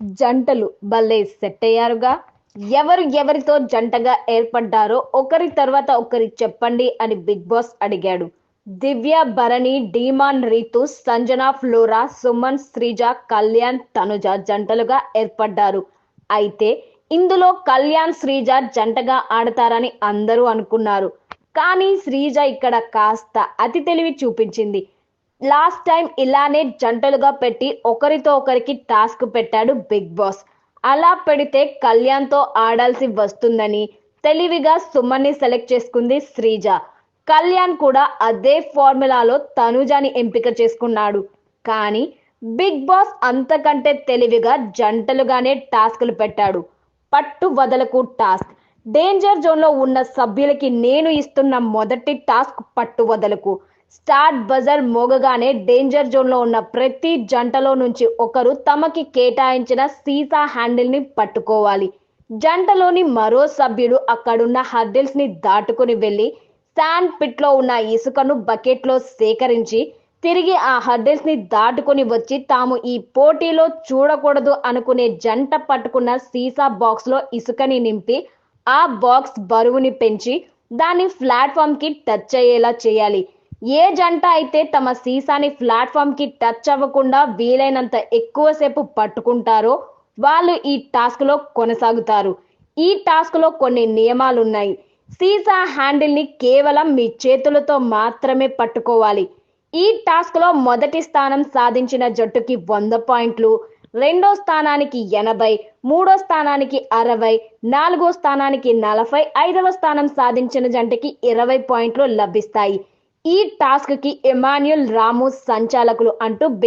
జంటలు భలే సెట్ అయ్యారుగా. ఎవరు ఎవరితో జంటగా ఏర్పడ్డారో ఒకరి తర్వాత ఒకరి చెప్పండి అని బిగ్ బాస్ అడిగాడు. దివ్య భరణి డీమాన్ రీతు సంజన ఫ్లోరా సుమన్ శ్రీజ కళ్యాణ్ తనుజ జంటలుగా ఏర్పడ్డారు. అయితే ఇందులో కళ్యాణ్ శ్రీజ జంటగా ఆడతారని అందరూ అనుకున్నారు. కానీ శ్రీజ ఇక్కడ కాస్త అతి తెలివి చూపించింది. లాస్ట్ టైం ఇలానే జంటలుగా పెట్టి ఒకరితో ఒకరికి టాస్క్ పెట్టాడు బిగ్ బాస్. అలా పెడితే కళ్యాణ్తో ఆడాల్సి వస్తుందని తెలివిగా సుమన్ని సెలెక్ట్ చేసుకుంది శ్రీజ. కళ్యాణ్ కూడా అదే ఫార్ములాలో తనుజాని ఎంపిక చేసుకున్నాడు. కానీ బిగ్ బాస్ అంతకంటే తెలివిగా జంటలుగానే టాస్క్లు పెట్టాడు. పట్టు వదలకు టాస్క్. డేంజర్ జోన్లో ఉన్న సభ్యులకి నేను ఇస్తున్న మొదటి టాస్క్ పట్టు వదలకు. స్టార్ట్ బజర్ మోగగానే డేంజర్ జోన్లో ఉన్న ప్రతి జంటలో నుంచి ఒకరు తమకి కేటాయించిన సీసా హ్యాండిల్ని పట్టుకోవాలి. జంటలోని మరో సభ్యుడు అక్కడున్న హర్డిల్స్ని దాటుకుని వెళ్ళి శాండ్ పిట్లో ఉన్న ఇసుకను బకెట్లో సేకరించి తిరిగి ఆ హర్డిల్స్ని దాటుకుని దాటుకొని వచ్చి తాము ఈ పోటీలో చూడకూడదు అనుకునే జంట పట్టుకున్న సీసా బాక్స్లో ఇసుకని నింపి ఆ బాక్స్ బరువుని పెంచి దాన్ని ప్లాట్ఫామ్కి టచ్ అయ్యేలా చేయాలి. ఏ జంట అయితే తమ సీసాని ప్లాట్ఫామ్కి టచ్ అవ్వకుండా వీలైనంత ఎక్కువసేపు పట్టుకుంటారో వాళ్ళు ఈ టాస్క్లో కొనసాగుతారు. ఈ టాస్క్లో కొన్ని నియమాలు ఉన్నాయి సీసా హ్యాండిల్ని కేవలం మీ చేతులతో మాత్రమే పట్టుకోవాలి. ఈ టాస్క్లో మొదటి స్థానం సాధించిన జట్టుకి వంద పాయింట్లు రెండో స్థానానికి ఎనభై మూడో స్థానానికి అరవై నాలుగో స్థానానికి నలభై ఐదవ స్థానం సాధించిన జంటకి ఇరవై పాయింట్లు లభిస్తాయి. ఈ టాస్క్కి ఎమాన్యుల్ రాము సంచాలకులు అంటూ బిగ్